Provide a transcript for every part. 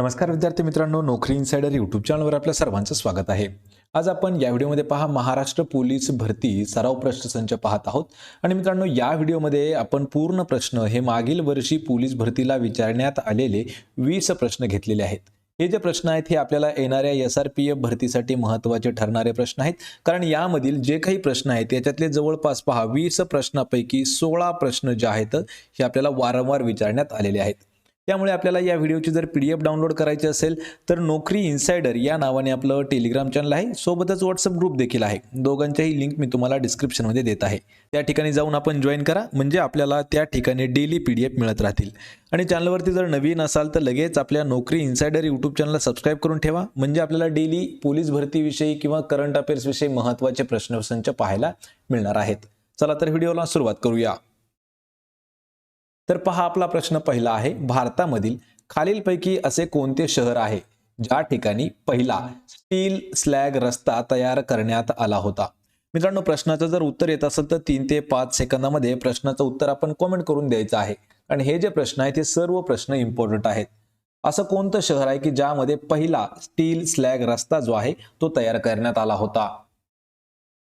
नमस्कार विद्यार्थी मित्रांनो नोकरी इन्सायडर यूट्यूब चॅनलवर आपल्या सर्वांचं स्वागत आहे. आज आपण या व्हिडिओमध्ये पहा महाराष्ट्र पोलीस भरती सराव प्रश्नसंच पाहत आहोत. आणि मित्रांनो या व्हिडिओमध्ये आपण पूर्ण प्रश्न हे मागील वर्षी पोलीस भरतीला विचारण्यात आलेले वीस प्रश्न घेतलेले आहेत. हे जे प्रश्न आहेत हे आपल्याला येणाऱ्या एस आर पी एफ भरतीसाठी महत्त्वाचे ठरणारे प्रश्न आहेत. कारण यामधील जे काही प्रश्न आहेत याच्यातले जवळपास पहा वीस प्रश्नापैकी सोळा प्रश्न जे आहेत हे आपल्याला वारंवार विचारण्यात आलेले आहेत. त्यामुळे आपल्याला या व्हिडिओची जर पी डी एफ डाउनलोड करायची असेल तर नोकरी इन्सायडर या नावाने आपलं टेलिग्राम चॅनल आहे. सोबतच व्हॉट्सअप ग्रुप देखील आहे. दोघांच्याही लिंक मी तुम्हाला डिस्क्रिप्शनमध्ये देत आहे. त्या ठिकाणी जाऊन आपण जॉईन करा. म्हणजे आपल्याला त्या ठिकाणी डेली पी डी एफ मिळत राहतील. आणि चॅनलवरती जर नवीन असाल तर लगेच आपल्या नोकरी इन्सायडर यूट्यूब चॅनलला सबस्क्राईब करून ठेवा. म्हणजे आपल्याला डेली पोलीस भरतीविषयी किंवा करंट अफेअर्सविषयी महत्त्वाचे प्रश्नसंच पाहायला मिळणार आहेत. चला तर व्हिडिओला सुरुवात करूया. तर पहा आपला प्रश्न पहिला आहे. भारतामधील खालीलपैकी असे कोणते शहर आहे ज्या ठिकाणी पहिला स्टील स्लॅग रस्ता तयार करण्यात आला होता? मित्रांनो प्रश्नाचं जर उत्तर येत असेल तर तीन ते पाच सेकंदामध्ये प्रश्नाचं उत्तर आपण कॉमेंट करून द्यायचं आहे. आणि हे जे प्रश्न आहेत ते सर्व प्रश्न इम्पॉर्टंट आहेत. असं कोणतं शहर आहे की ज्यामध्ये पहिला स्टील स्लॅग रस्ता जो आहे तो तयार करण्यात आला होता?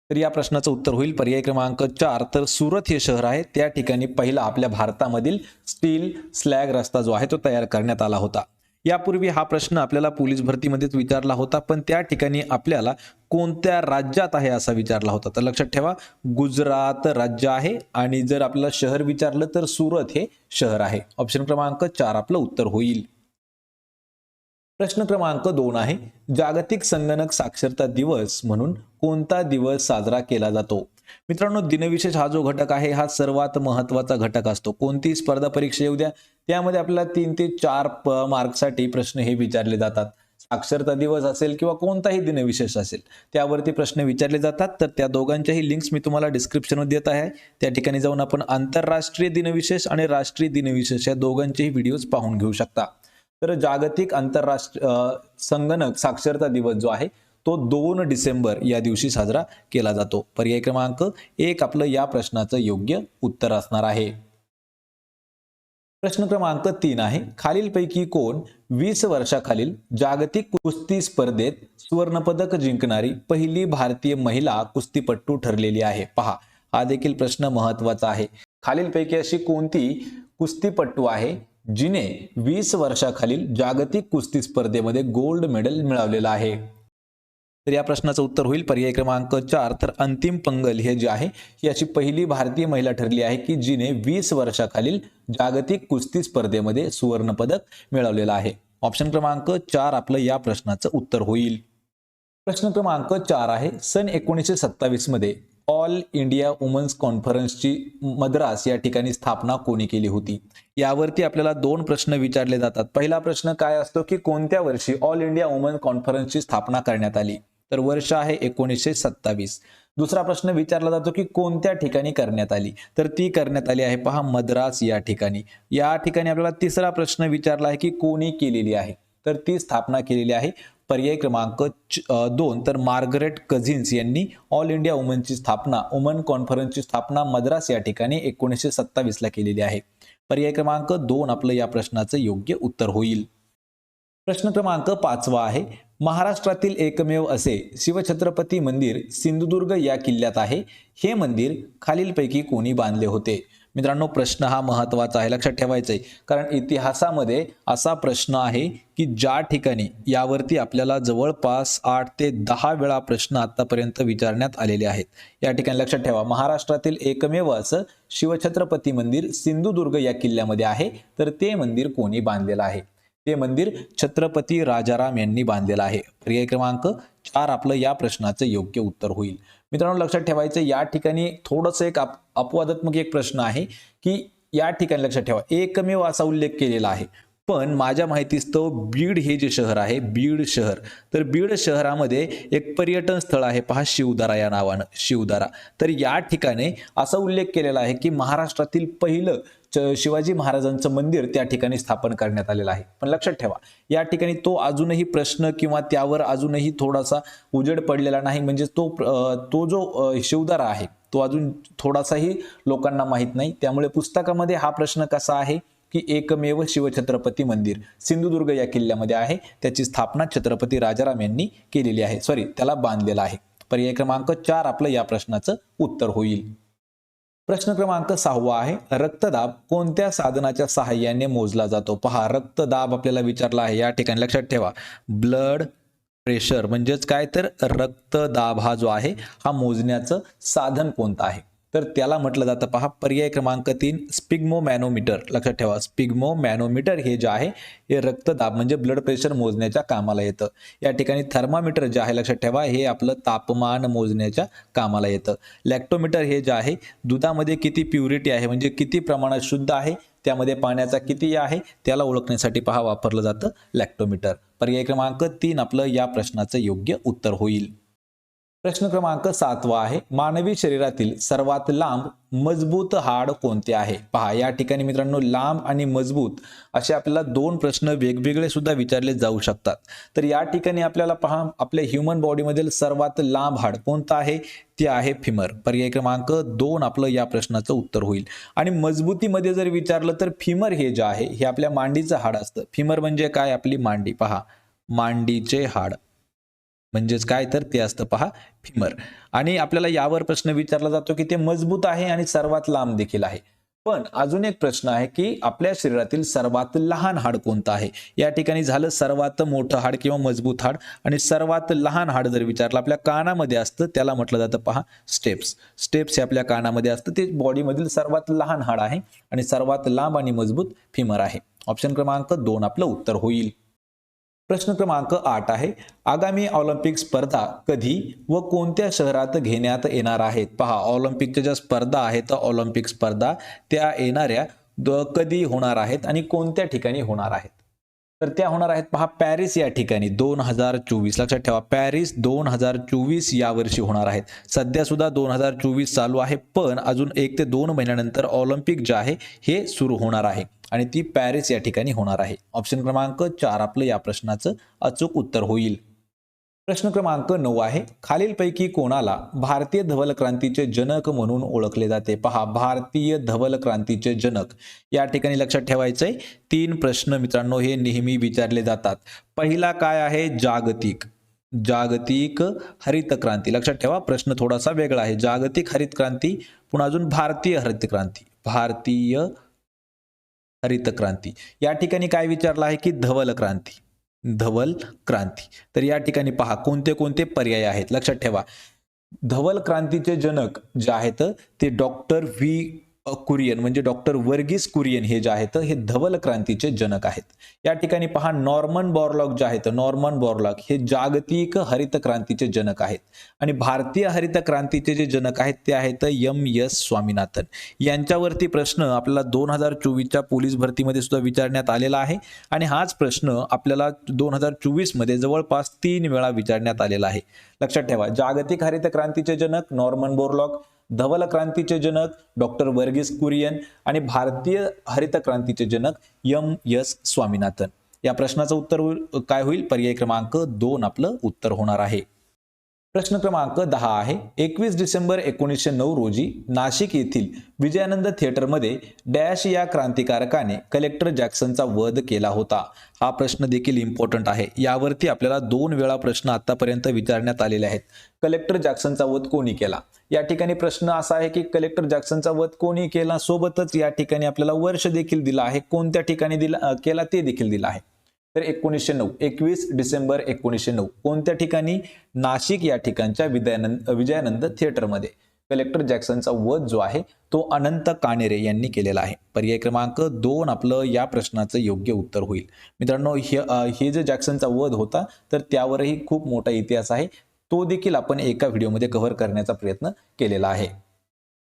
तर या प्रश्नाचं उत्तर होईल. पर्याय क्रमांक चार तर सुरत हे शहर आहे. त्या ठिकाणी पहिला आपल्या भारतामधील स्टील स्लॅग रस्ता जो आहे तो तयार करण्यात आला होता. यापूर्वी हा प्रश्न आपल्याला पोलीस भरतीमध्येच विचारला होता पण त्या ठिकाणी आपल्याला कोणत्या राज्यात आहे असा विचारला होता? तर लक्षात ठेवा गुजरात राज्य आहे आणि जर आपल्याला शहर विचारलं तर सुरत हे शहर आहे. ऑप्शन क्रमांक चार आपलं उत्तर होईल. प्रश्न क्रमांक दोन आहे जागतिक संगणक साक्षरता दिवस म्हणून कोणता दिवस साजरा केला जातो? मित्रांनो दिनविशेष हा जो घटक आहे हा सर्वात महत्त्वाचा घटक असतो. कोणती स्पर्धा परीक्षा येऊ द्या त्यामध्ये आपल्याला तीन ते चार मार्कसाठी प्रश्न हे विचारले जातात. साक्षरता दिवस असेल किंवा कोणताही दिनविशेष असेल त्यावरती प्रश्न विचारले जातात. तर त्या दोघांच्याही लिंक्स मी तुम्हाला डिस्क्रिप्शनमध्ये देत आहे. त्या ठिकाणी जाऊन आपण आंतरराष्ट्रीय दिनविशेष आणि राष्ट्रीय दिनविशेष या दोघांचेही व्हिडिओज पाहून घेऊ शकता. तर जागतिक आंतरराष्ट्रीय संगणक साक्षरता दिवस जो आहे तो दोन डिसेंबर या दिवशी साजरा केला जातो. पर्याय क्रमांक एक आपलं या प्रश्नाचं योग्य उत्तर असणार आहे. प्रश्न क्रमांक तीन आहे. खालीलपैकी कोण वीस वर्षाखालील जागतिक कुस्ती स्पर्धेत सुवर्णपदक जिंकणारी पहिली भारतीय महिला कुस्तीपट्टू ठरलेली आहे? पहा हा देखील प्रश्न महत्त्वाचा आहे. खालीलपैकी अशी कोणती कुस्तीपट्टू आहे जिने वीस वर्षाखालील जागतिक कुस्ती स्पर्धेमध्ये गोल्ड मेडल मिळवलेलं आहे. तर या प्रश्नाचं उत्तर होईल. पर्याय क्रमांक चार. तर अंतिम पंगल हे जे आहे अशी पहिली भारतीय महिला ठरली आहे की जिने वीस वर्षाखालील जागतिक कुस्ती स्पर्धेमध्ये सुवर्णपदक मिळवलेलं आहे. ऑप्शन क्रमांक चार आपलं या प्रश्नाचं उत्तर होईल. प्रश्न क्रमांक चार आहे सन एकोणीसशे सत्तावीसमध्ये ऑल इंडिया वुमन्स कॉन्फरन्सची मद्रास या ठिकाणी स्थापना कोणी केली होती? यावरती आपल्याला दोन प्रश्न विचारले जातात. पहिला प्रश्न काय असतो की कोणत्या वर्षी ऑल इंडिया वुमन कॉन्फरन्सची स्थापना करण्यात आली? तर वर्ष आहे एकोणीसशे सत्तावीस. दुसरा प्रश्न विचारला जातो की कोणत्या ठिकाणी करण्यात आली? तर ती करण्यात आली आहे पहा मद्रास या ठिकाणी. या ठिकाणी आपल्याला तिसरा प्रश्न विचारला आहे की कोणी केलेली आहे? तर ती स्थापना केलेली आहे पर्याय क्रमांक दोन तर मार्गरेट कझिन्स यांनी ऑल इंडिया वुमनची स्थापना वुमन कॉन्फरन्सची स्थापना मद्रास या ठिकाणी एकोणीसशे सत्तावीसला केलेली आहे. पर्याय क्रमांक दोन आपलं या प्रश्नाचं योग्य उत्तर होईल. प्रश्न क्रमांक पाचवा आहे. महाराष्ट्रातील एकमेव असे शिवछत्रपती मंदिर सिंधुदुर्ग या किल्ल्यात आहे. हे मंदिर खालीलपैकी कोणी बांधले होते? मित्रांनो प्रश्न हा महत्त्वाचा आहे. लक्षात ठेवायचा आहे. कारण इतिहासामध्ये असा प्रश्न आहे की ज्या ठिकाणी यावरती आपल्याला जवळपास आठ ते दहा वेळा प्रश्न आतापर्यंत विचारण्यात आलेले आहेत. या ठिकाणी लक्षात ठेवा. महाराष्ट्रातील एकमेव असं शिवछत्रपती मंदिर सिंधुदुर्ग या किल्ल्यामध्ये आहे. तर ते मंदिर कोणी बांधलेलं आहे? ते मंदिर छत्रपती राजाराम यांनी बांधलेलं आहे. पर्याय क्रमांक चार आपलं या प्रश्नाचं योग्य उत्तर होईल. मित्रांनो लक्षात ठेवायचं या ठिकाणी थोडंसं एक अप अपवादात्मक एक प्रश्न आहे की या ठिकाणी लक्षात ठेवा एकमेव असा उल्लेख केलेला आहे. पण माझ्या माहितीस्तव बीड हे जे शहर आहे बीड शहर तर बीड शहरामध्ये एक पर्यटन स्थळ आहे पहा शिवदारा या नावानं शिवदारा. तर या ठिकाणी असा उल्लेख केलेला आहे की महाराष्ट्रातील पहिलं शिवाजी महाराजांचं मंदिर त्या ठिकाणी स्थापन करण्यात आलेलं आहे. पण लक्षात ठेवा या ठिकाणी तो अजूनही प्रश्न किंवा त्यावर अजूनही थोडासा उजेड पडलेला नाही. म्हणजे तो तो जो शिवदारा आहे तो अजून थोडासाही लोकांना माहीत नाही. त्यामुळे पुस्तकामध्ये हा प्रश्न कसा आहे की एकमेव शिवछत्रपती मंदिर सिंधुदुर्ग या किल्ल्यामध्ये आहे. त्याची स्थापना छत्रपती राजाराम यांनी केलेली आहे. सॉरी त्याला बांधलेला आहे. पर्याय क्रमांक चार आपलं या प्रश्नाचं उत्तर होईल. प्रश्न क्रमांक सहावा आहे. रक्तदाब कोणत्या साधनाच्या सहाय्याने मोजला जातो? पहा रक्तदाब आपल्याला विचारला आहे. या ठिकाणी लक्षात ठेवा. ब्लड प्रेशर म्हणजेच काय? तर रक्तदाब हा जो आहे हा मोजण्याचं साधन कोणतं आहे? तर त्याला म्हटलं जातं पहा पर्याय क्रमांक तीन स्पिग्मो मॅनोमीटर लक्षात ठेवा स्पिग्मो मॅनोमीटर हे जे आहे हे रक्तदाब म्हणजे ब्लड प्रेशर मोजण्याच्या कामाला येतं. या ठिकाणी थर्मामीटर जे आहे लक्षात ठेवा हे आपलं तापमान मोजण्याच्या कामाला येतं. लॅक्टोमीटर हे जे आहे दुधामध्ये किती प्युरिटी आहे म्हणजे किती प्रमाणात शुद्ध आहे त्यामध्ये पाण्याचा किती आहे त्याला ओळखण्यासाठी पहा वापरलं जातं लॅक्टोमीटर पर्याय क्रमांक तीन आपलं या प्रश्नाचं योग्य उत्तर होईल. प्रश्न क्रमांक सातवा आहे. मानवी शरीरातील सर्वात लांब मजबूत हाड कोणते आहे? पहा या ठिकाणी मित्रांनो लांब आणि मजबूत असे आपल्याला दोन प्रश्न वेगवेगळे सुद्धा विचारले जाऊ शकतात. तर या ठिकाणी आपल्याला पहा आपल्या ह्युमन बॉडीमधील सर्वात लांब हाड कोणतं आहे? ते आहे फिमर पर्याय क्रमांक दोन आपलं या प्रश्नाचं उत्तर होईल. आणि मजबूतीमध्ये जर विचारलं तर फिमर हे जे आहे हे आपल्या मांडीचं हाड असतं. फिमर म्हणजे काय? आपली मांडी. पहा मांडीचे हाड. म्हणजेच काय तर ते असतं. पहा फिमर आणि आपल्याला यावर प्रश्न विचारला जातो की ते मजबूत आहे आणि सर्वात लांब देखील आहे. पण अजून एक प्रश्न आहे की आपल्या शरीरातील सर्वात लहान हाड कोणतं आहे? या ठिकाणी झालं सर्वात मोठं हाड किंवा मजबूत हाड आणि सर्वात लहान हाड जर विचारलं आपल्या कानामध्ये असतं त्याला म्हटलं जातं पहा स्टेप्स स्टेप्स हे आपल्या कानामध्ये असतं ते बॉडीमधील सर्वात लहान हाड आहे आणि सर्वात लांब आणि मजबूत फिमर आहे. ऑप्शन क्रमांक दोन आपलं उत्तर होईल. प्रश्न क्रमांक आठ आहे. आगामी ऑलिम्पिक स्पर्धा कधी व कोणत्या शहरात घेण्यात येणार आहेत? पहा ऑलिम्पिकच्या ज्या स्पर्धा आहेत ऑलिम्पिक स्पर्धा त्या येणाऱ्या द कधी होणार आहेत आणि कोणत्या ठिकाणी होणार आहेत? तर त्या होणार आहेत पहा पॅरिस या ठिकाणी. दोन हजार चोवीस लक्षात ठेवा पॅरिस दोन हजार चोवीस यावर्षी होणार आहेत. सध्या सुद्धा दोन हजार चोवीस चालू आहे पण अजून एक ते दोन महिन्यानंतर ऑलिम्पिक जे आहे हे सुरू होणार आहे. आणि ती पॅरिस या ठिकाणी होणार आहे. ऑप्शन क्रमांक चार आपलं या प्रश्नाचं अचूक उत्तर होईल. प्रश्न क्रमांक नऊ आहे खालीलपैकी कोणाला भारतीय धवल क्रांतीचे जनक म्हणून ओळखले जाते? पहा भारतीय धवल क्रांतीचे जनक. या ठिकाणी लक्षात ठेवायचंय तीन प्रश्न मित्रांनो हे नेहमी विचारले जातात. पहिला काय आहे? जागतिक. जागतिक हरित क्रांती. लक्षात ठेवा प्रश्न थोडासा वेगळा आहे. जागतिक हरित क्रांती पुन्हा अजून भारतीय हरित क्रांती. भारतीय हरित क्रांती. या ठिकाणी काय विचारलं आहे की धवल क्रांती? धवल क्रांती. तर या ठिकाणी पहा कोणते कोणते पर्याय आहेत? लक्षात ठेवा. धवल क्रांतीचे जनक जे आहेत ते डॉक्टर व्ही. कुरियन म्हणजे डॉक्टर वर्गीस कुरियन हे जे आहेत हे धवल क्रांतीचे जनक आहेत. या ठिकाणी पहा नॉर्मन बॉर्लॉग जे आहेत नॉर्मन बॉर्लॉग हे जागतिक हरित क्रांतीचे जनक आहेत. आणि भारतीय हरित क्रांतीचे जे जनक आहेत ते आहेत एम एस स्वामीनाथन. यांच्यावरती प्रश्न आपल्याला दोन हजार चोवीसच्या पोलीस भरतीमध्ये सुद्धा विचारण्यात आलेला आहे. आणि हाच प्रश्न आपल्याला दोन हजार चोवीसमध्ये जवळपास तीन वेळा विचारण्यात आलेला आहे. लक्षात ठेवा जागतिक हरित क्रांतीचे जनक नॉर्मन बोरलॉग धवल क्रांतीचे जनक डॉक्टर वर्गीस कुरियन आणि भारतीय हरित क्रांतीचे जनक यम यस स्वामीनाथन. या प्रश्नाचं उत्तर काय होईल? पर्याय क्रमांक दोन आपलं उत्तर होणार आहे. प्रश्न क्रमांक दहा आहे. एकवीस डिसेंबर एकोणीसशे नऊ रोजी नाशिक येथील विजयानंद थिएटरमध्ये डॅश या क्रांतिकारकाने कलेक्टर जॅक्सनचा वध केला होता. हा प्रश्न देखील इम्पॉर्टंट आहे. यावरती आपल्याला दोन वेळा प्रश्न आतापर्यंत विचारण्यात आलेले आहेत. कलेक्टर जॅक्सनचा वध कोणी केला? या ठिकाणी प्रश्न असा आहे की कलेक्टर जॅक्सनचा वध कोणी केला? सोबतच या ठिकाणी आपल्याला वर्ष देखील दिला आहे. कोणत्या ठिकाणी दिला केला ते देखील दिलं आहे. तर एकोणीसशे नऊ एकवीस डिसेंबर एकोणीसशे नऊ. कोणत्या ठिकाणी? नाशिक या ठिकाणच्या विदयानंद विजयानंद थिएटरमध्ये. कलेक्टर जॅक्सनचा वध जो आहे तो अनंत कानेरे यांनी केलेला आहे. पर्याय क्रमांक दोन आपलं या प्रश्नाचं योग्य उत्तर होईल. मित्रांनो हे हे जे जॅक्सनचा वध होता तर त्यावरही खूप मोठा इतिहास आहे. तो देखील आपण एका व्हिडिओमध्ये कव्हर करण्याचा प्रयत्न केलेला आहे.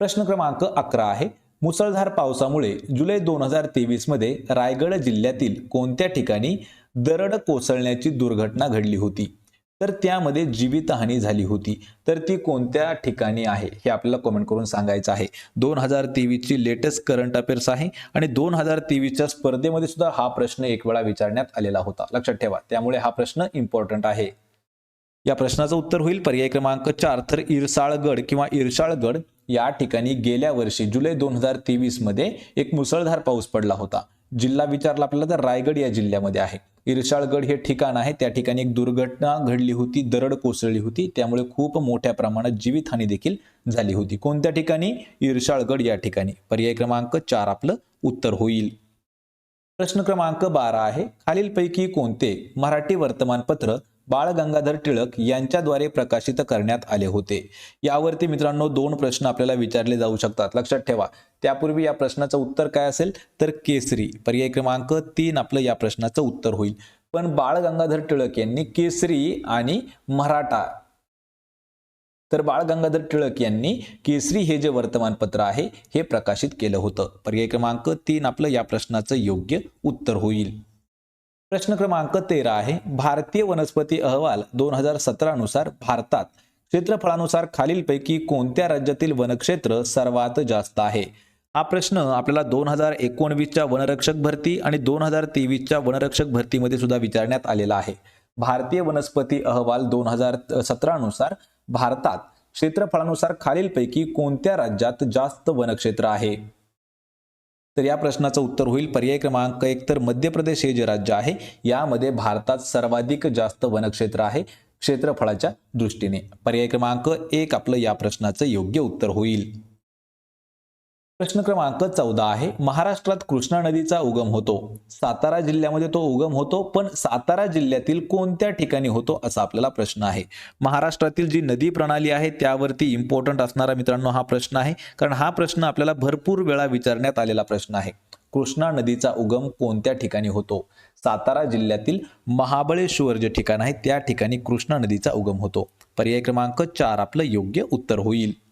प्रश्न क्रमांक अकरा आहे. मुसळधार पावसामुळे जुलै दोन हजार तेवीसमध्ये रायगड जिल्ह्यातील कोणत्या ठिकाणी दरड कोसळण्याची दुर्घटना घडली होती? तर त्यामध्ये जीवितहानी झाली होती. तर ती कोणत्या ठिकाणी आहे? हे आपल्याला कमेंट करून सांगायचं आहे. दोन हजार तेवीसची लेटेस्ट करंट अफेअर्स आहे आणि दोन हजार तेवीसच्या स्पर्धेमध्ये सुद्धा हा प्रश्न एक वेळा विचारण्यात आलेला होता. लक्षात ठेवा त्यामुळे हा प्रश्न इम्पॉर्टंट आहे. या प्रश्नाचं उत्तर होईल. पर्याय क्रमांक चार तर इरसाळगड किंवा इरसाळगड या ठिकाणी गेल्या वर्षी जुलै दोन हजार तेवीसमध्ये एक मुसळधार पाऊस पडला होता. जिल्हा विचारला आपल्याला तर रायगड या जिल्ह्यामध्ये आहे. इरशाळगड हे ठिकाण आहे. त्या ठिकाणी एक दुर्घटना घडली होती दरड कोसळली होती. त्यामुळे खूप मोठ्या प्रमाणात जीवितहानी देखील झाली होती. कोणत्या ठिकाणी? इरशाळगड या ठिकाणी. पर्याय क्रमांक चार आपलं उत्तर होईल. प्रश्न क्रमांक बारा आहे. खालीलपैकी कोणते मराठी वर्तमानपत्र बाळ गंगाधर टिळक यांच्याद्वारे प्रकाशित करण्यात आले होते. यावरती मित्रांनो दोन प्रश्न आपल्याला विचारले जाऊ शकतात. लक्षात ठेवा. त्यापूर्वी या प्रश्नाचं उत्तर काय असेल? तर केसरी. पर्याय क्रमांक तीन आपलं या प्रश्नाचं उत्तर होईल. पण बाळ गंगाधर टिळक यांनी केसरी आणि मराठा. तर बाळ गंगाधर टिळक यांनी केसरी हे जे वर्तमानपत्र आहे हे प्रकाशित केलं होतं. पर्याय क्रमांक तीन आपलं या प्रश्नाचं योग्य उत्तर होईल. प्रश्न क्रमांक तेरा आहे. भारतीय वनस्पती अहवाल दोन हजार सतरानुसार भारतात क्षेत्रफळानुसार खालीलपैकी कोणत्या राज्यातील वनक्षेत्र सर्वात जास्त आहे? हा प्रश्न आपल्याला दोन हजार एकोणवीसच्या वनरक्षक भरती आणि दोन हजार तेवीसच्या वनरक्षक भरतीमध्ये सुद्धा विचारण्यात आलेला आहे. भारतीय वनस्पती अहवाल दोन हजार सतरानुसार भारतात क्षेत्रफळानुसार खालीलपैकी कोणत्या राज्यात जास्त वनक्षेत्र आहे? तर या प्रश्नाचं उत्तर होईल. पर्याय क्रमांक एक तर मध्य प्रदेश हे जे राज्य आहे यामध्ये भारतात सर्वाधिक जास्त वनक्षेत्र आहे क्षेत्रफळाच्या दृष्टीने. पर्याय क्रमांक एक आपलं या प्रश्नाचं योग्य उत्तर होईल. प्रश्न क्रमांक चौदा आहे. महाराष्ट्रात कृष्णा नदीचा उगम होतो. सातारा जिल्ह्यामध्ये तो उगम होतो पण सातारा जिल्ह्यातील कोणत्या ठिकाणी होतो असा आपल्याला प्रश्न आहे. महाराष्ट्रातील जी नदी प्रणाली आहे त्यावरती इम्पॉर्टंट असणारा मित्रांनो हा प्रश्न आहे. कारण हा प्रश्न आपल्याला भरपूर वेळा विचारण्यात आलेला प्रश्न आहे. कृष्णा नदीचा उगम कोणत्या ठिकाणी होतो? सातारा जिल्ह्यातील महाबळेश्वर जे ठिकाण आहे त्या ठिकाणी कृष्णा नदीचा उगम होतो. पर्याय क्रमांक चार आपलं योग्य उत्तर होईल.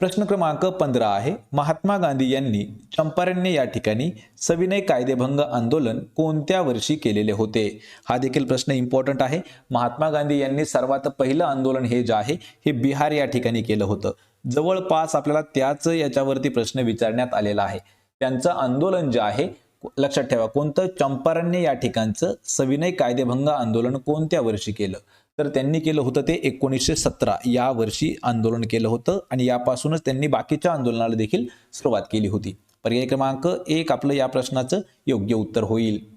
प्रश्न क्रमांक पंधरा आहे. महात्मा गांधी यांनी चंपारण्य या ठिकाणी सविनय कायदेभंग आंदोलन कोणत्या वर्षी केलेले होते? हा देखील प्रश्न इम्पॉर्टंट आहे. महात्मा गांधी यांनी सर्वात पहिलं आंदोलन हे जे आहे हे बिहार या ठिकाणी केलं होतं. जवळपास आपल्याला त्याच याच्यावरती प्रश्न विचारण्यात आलेला आहे. त्यांचं आंदोलन जे आहे लक्षात ठेवा कोणतं? चंपारण्य या ठिकाणचं सविनय कायदेभंग आंदोलन कोणत्या वर्षी केलं? तर त्यांनी केलं होतं ते एकोणीसशे सतरा. या वर्षी आंदोलन केलं होतं आणि यापासूनच त्यांनी बाकीच्या आंदोलनाला देखील सुरुवात केली होती. पर्याय क्रमांक एक आपलं या प्रश्नाचं योग्य उत्तर होईल.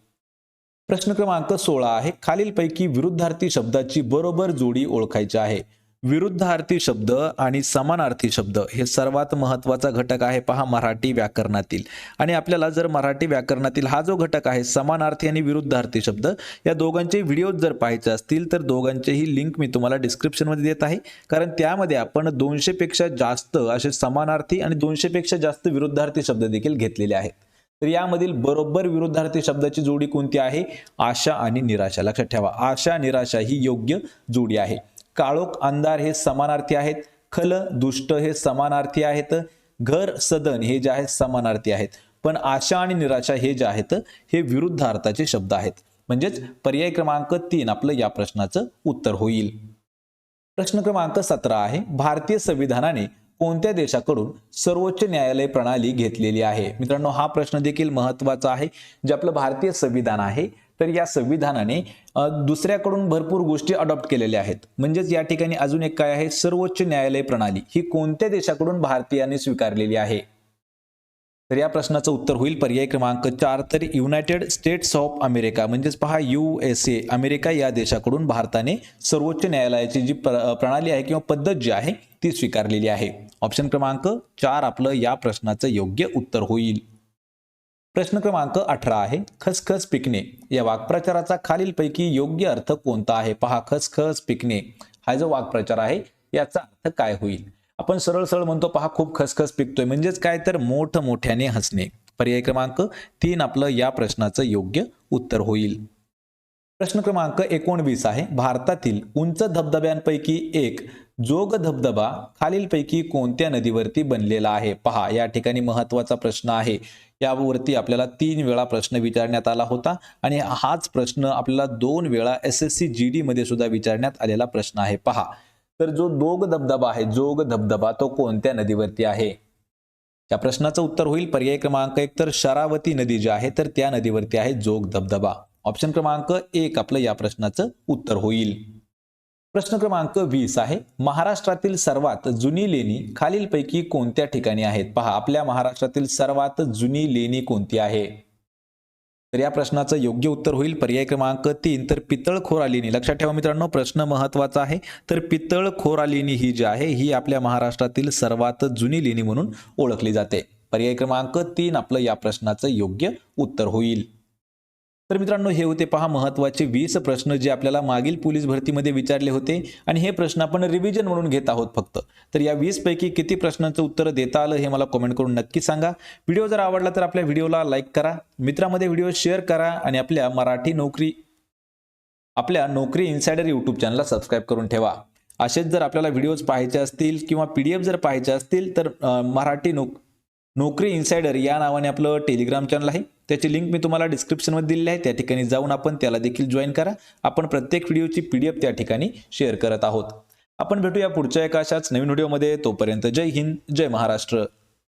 प्रश्न क्रमांक सोळा आहे खालीलपैकी विरुद्धार्थी शब्दाची बरोबर जोडी ओळखायची आहे. विरुद्धार्थी शब्द आणि समानार्थी शब्द हे सर्वात महत्त्वाचा घटक आहे पहा मराठी व्याकरणातील. आणि आपल्याला जर मराठी व्याकरणातील हा जो घटक आहे समानार्थी आणि विरुद्धार्थी शब्द या दोघांचे व्हिडिओ जर पाहायचे असतील तर दोघांचेही लिंक मी तुम्हाला डिस्क्रिप्शनमध्ये देत आहे. कारण त्यामध्ये आपण दोनशेपेक्षा जास्त असे समानार्थी आणि दोनशेपेक्षा जास्त विरुद्धार्थी शब्द देखील घेतलेले आहेत. तर यामधील बरोबर विरुद्धार्थी शब्दाची जोडी कोणती आहे? आशा आणि निराशा. लक्षात ठेवा आशा निराशा ही योग्य जोडी आहे. काळोख अंधार हे समानार्थी आहेत खल दुष्ट हे समानार्थी आहेत घर सदन हे जे आहेत समानार्थी आहेत. पण आशा आणि निराशा हे जे आहेत हे विरुद्ध अर्थाचे शब्द आहेत. म्हणजेच पर्याय क्रमांक तीन आपलं या प्रश्नाचं उत्तर होईल. प्रश्न क्रमांक सतरा आहे भारतीय संविधानाने कोणत्या देशाकडून सर्वोच्च न्यायालय प्रणाली घेतलेली आहे? मित्रांनो हा प्रश्न देखील महत्त्वाचा आहे. जे आपलं भारतीय संविधान आहे तर या संविधानाने दुसऱ्याकडून भरपूर गोष्टी अडॉप्ट केलेल्या आहेत. म्हणजेच या ठिकाणी अजून एक काय आहे? सर्वोच्च न्यायालय प्रणाली. ही कोणत्या देशाकडून भारतीयांनी स्वीकारलेली आहे? तर या प्रश्नाचं उत्तर होईल पर्याय क्रमांक चार तर युनायटेड स्टेट्स ऑफ अमेरिका म्हणजेच पहा यू एस ए अमेरिका या देशाकडून भारताने सर्वोच्च न्यायालयाची जी प्रणाली आहे किंवा पद्धत जी आहे ती स्वीकारलेली आहे. ऑप्शन क्रमांक चार आपलं या प्रश्नाचं योग्य उत्तर होईल. प्रश्न क्रमांक अठरा आहे खसखस पिकणे. या वाक्प्रचाराचा खालीलपैकी योग्य अर्थ कोणता आहे? पहा खसखस पिकणे. हा जो वाक्प्रचार आहे याचा अर्थ काय होईल? आपण सरळ सरळ म्हणतो पहा खूप खसखस पिकतोय. म्हणजेच काय? तर मोठ मोठ्याने हसणे. पर्याय क्रमांक तीन आपलं या प्रश्नाचं योग्य उत्तर होईल. प्रश्न क्रमांक एकोणवीस आहे भारतातील उंच धबधब्यांपैकी एक जोग धबधबा खालीलपैकी कोणत्या नदीवरती बनलेला आहे? पहा या ठिकाणी महत्त्वाचा प्रश्न आहे. यावरती आपल्याला तीन वेळा प्रश्न विचारण्यात आला होता आणि हाच प्रश्न आपल्याला दोन वेळा S S C G D मध्ये सुद्धा विचारण्यात आलेला प्रश्न आहे. पहा तर जो दोग धबधबा आहे जोग धबधबा तो कोणत्या नदीवरती आहे? या प्रश्नाचं उत्तर होईल. पर्याय क्रमांक एक तर शरावती नदी जी आहे तर त्या नदीवरती आहे जोग धबधबा. ऑप्शन क्रमांक एक आपलं या प्रश्नाचं उत्तर होईल. प्रश्न क्रमांक वीस आहे. महाराष्ट्रातील सर्वात जुनी लेणी खालीलपैकी कोणत्या ठिकाणी आहेत? पहा आपल्या महाराष्ट्रातील सर्वात जुनी लेणी कोणती आहे? तर या प्रश्नाचं योग्य उत्तर होईल. पर्याय क्रमांक तीन. तर पितळखोरालिनी लक्षात ठेवा मित्रांनो प्रश्न महत्त्वाचा आहे. तर पितळखोरा लेणी ही जी आहे ही आपल्या महाराष्ट्रातील सर्वात जुनी लेणी म्हणून ओळखली जाते. पर्याय क्रमांक तीन आपलं या प्रश्नाचं योग्य उत्तर होईल. तर मित्रांनो हे होते पहा महत्त्वाचे वीस प्रश्न जे आपल्याला मागील पोलीस भरतीमध्ये विचारले होते आणि हे प्रश्न आपण रिव्हिजन म्हणून घेत आहोत फक्त. तर या वीसपैकी किती प्रश्नांचं उत्तर देता आलं हे मला कमेंट करून नक्की सांगा. व्हिडिओ जर आवडला तर आपल्या व्हिडिओला लाईक करा मित्रामध्ये व्हिडिओ शेअर करा आणि आपल्या मराठी नोकरी आपल्या नोकरी इन्सायडर यूट्यूब चॅनलला सबस्क्राईब करून ठेवा. असेच जर आपल्याला व्हिडिओज पाहायचे असतील किंवा पी डी एफ जर पाहायचे असतील तर मराठी नोक नोकरी इन्सायडर या नावाने आपलं टेलिग्राम चॅनल आहे. त्याची लिंक मी तुम्हाला डिस्क्रिप्शनमध्ये दिलेली आहे. त्या ठिकाणी जाऊन आपण त्याला देखील जॉईन करा. आपण प्रत्येक व्हिडिओची पी डी एफ त्या ठिकाणी शेअर करत आहोत. आपण भेटूया पुढच्या एका अशाच नवीन व्हिडिओमध्ये तोपर्यंत जय हिंद जय महाराष्ट्र.